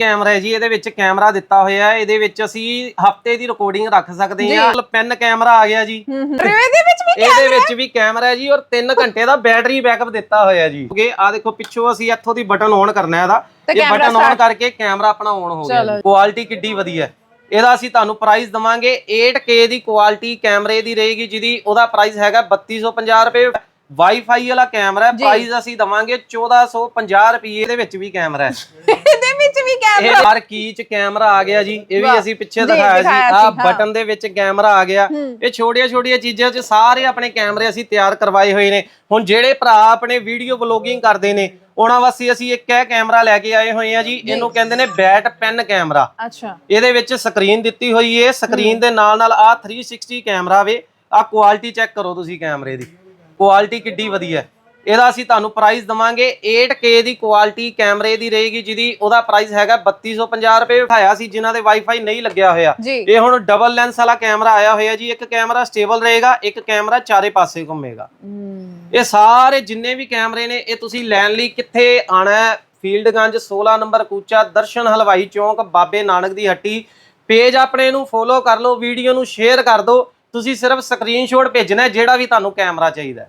Camera ਹੈ ਜੀ ਇਹਦੇ ਵਿੱਚ ਕੈਮਰਾ ਦਿੱਤਾ ਹੋਇਆ ਹੈ ਇਹਦੇ ਵਿੱਚ ਅਸੀਂ ਹਫ਼ਤੇ ਦੀ ਰਿਕਾਰਡਿੰਗ ਰੱਖ ਸਕਦੇ ਹਾਂ। ਪੈਨ ਕੈਮਰਾ ਆ ਗਿਆ ਜੀ। ਇਹਦੇ ਵਿੱਚ ਵੀ ਇਹਦੇ ਵਿੱਚ ਵੀ ਕੈਮਰਾ ਹੈ ਜੀ ਔਰ 3 ਘੰਟੇ ਦਾ ਬੈਟਰੀ ਬੈਕਅਪ ਦਿੱਤਾ ਹੋਇਆ ਜੀ। ਕਿਉਂਕਿ ਆ ਦੇਖੋ ਪਿੱਛੋਂ ਅਸੀਂ ਇੱਥੋਂ ਦੀ ਬਟਨ ਔਨ ਕਰਨਾ ਹੈ ਇਹਦਾ। ਇਹ ਬਟਨ ਔਨ ਕਰਕੇ ਕੈਮਰਾ ਆਪਣਾ ਔਨ ਹੋ ਗਿਆ। ਕੁਆਲਿਟੀ ਕਿੱਡੀ ਵਧੀਆ ਹੈ। ਇਹਦਾ ਅਸੀਂ ਤੁਹਾਨੂੰ ਪ੍ਰਾਈਸ ਦਵਾਂਗੇ। 8K ਦੀ ਕੁਆਲਿਟੀ ਕੈਮਰੇ ਦੀ ਰਹੇਗੀ ਜਿਹਦੀ ਉਹਦਾ ਪ੍ਰਾਈਸ ਹੈਗਾ 3250 ਰੁਪਏ। ਵਾਈਫਾਈ ਵਾਲਾ ਕੈਮਰਾ ਹੈ। ਪ੍ਰਾਈਸ ਅਸੀਂ ਦਵਾਂਗੇ 1450 ਰੁਪਏ। ਇਹਦੇ ਵਿੱਚ ਵੀ ਕੈਮਰਾ ਹੈ। ਇਹ ਹਰ ਕੀ ਚ ਕੈਮਰਾ ਆ ਗਿਆ ਜੀ। ਇਹ। ਵੀ ਅਸੀਂ ਪਿੱਛੇ ਦਿਖਾਇਆ ਸੀ। ਆ। ਬਟਨ ਦੇ ਵਿੱਚ ਕੈਮਰਾ ਆ ਗਿਆ। ਇਹ ਛੋਟੀਆਂ ਛੋਟੀਆਂ ਚੀਜ਼ਾਂ ਚ ਸਾਰੇ ਆਪਣੇ ਕੈਮਰੇ ਅਸੀਂ ਤਿਆਰ ਕਰਵਾਏ ਹੋਏ ਨੇ। ਹੁਣ ਜਿਹੜੇ ਭਰਾ ਆਪਣੇ ਵੀਡੀਓ ਬਲੌਗਿੰਗ ਕਰਦੇ ਨੇ ਉਹਨਾਂ ਵਾਸਤੇ ਅਸੀਂ ਇੱਕ ਇਹ ਕੈਮਰਾ ਲੈ ਕੇ ਆਏ ਹੋਏ ਆ ਜੀ। ਇਹਨੂੰ ਕਹਿੰਦੇ ਨੇ ਬੈਟ ਪੈਨ ਕੈਮਰਾ ਅੱਛਾ। ਇਹਦੇ ਵਿੱਚ ਸਕਰੀਨ ਦਿੱਤੀ ਹੋਈ ਏ। ਸਕਰੀਨ ਦੇ ਨਾਲ ਨਾਲ ਆ 360 ਕੈਮਰਾ ਵੇ। ਆ ਕੁਆਲਿਟੀ ਚੈੱਕ ਕਰੋ ਤੁਸੀਂ ਕੈਮਰੇ ਦੀ। ਕੁਆਲਿਟੀ ਕਿੱਡੀ ਵਧੀਆ। ਹੈ। ਇਹਦਾ ਅਸੀਂ ਤੁਹਾਨੂੰ ਪ੍ਰਾਈਸ ਦਵਾਂਗੇ 8K ਦੀ ਕੁਆਲਿਟੀ ਕੈਮਰੇ ਦੀ ਰਹੇਗੀ ਜਿਹਦੀ ਉਹਦਾ ਪ੍ਰਾਈਸ ਹੈਗਾ 3250 ਰੁਪਏ ਉਠਾਇਆ ਸੀ ਜਿਨ੍ਹਾਂ ਦੇ ਵਾਈਫਾਈ ਨਹੀਂ ਲੱਗਿਆ ਹੋਇਆ। ਇਹ ਹੁਣ ਡਬਲ ਲੈਂਸ ਵਾਲਾ ਕੈਮਰਾ ਆਇਆ ਹੋਇਆ ਜੀ ਇੱਕ ਕੈਮਰਾ ਸਟੇਬਲ ਰਹੇਗਾ ਇੱਕ ਕੈਮਰਾ ਚਾਰੇ ਪਾਸੇ ਘੁੰਮੇਗਾ। ਇਹ ਸਾਰੇ ਜਿੰਨੇ ਵੀ ਕੈਮਰੇ ਨੇ ਇਹ ਤੁਸੀਂ ਲੈਣ ਲਈ ਕਿੱਥੇ ਆਣਾ ਹੈ? ਫੀਲਡਗੰਜ 16 ਨੰਬਰ ਕੂਚਾ ਦਰਸ਼ਨ ਹਲਵਾਈ ਚੌਂਕ ਬਾਬੇ ਨਾਨਕ ਦੀ ਹੱਟੀ। ਪੇਜ ਆਪਣੇ ਨੂੰ ਫੋਲੋ ਕਰ ਲਓ ਵੀਡੀਓ ਨੂੰ ਸ਼ੇਅਰ ਕਰ ਦਿਓ। ਤੁਸੀਂ ਸਿਰਫ ਸਕਰੀਨਸ਼ਾਟ ਭੇਜਣਾ ਜਿਹੜਾ ਵੀ ਤੁਹਾਨੂੰ ਕੈਮਰਾ ਚਾਹੀਦਾ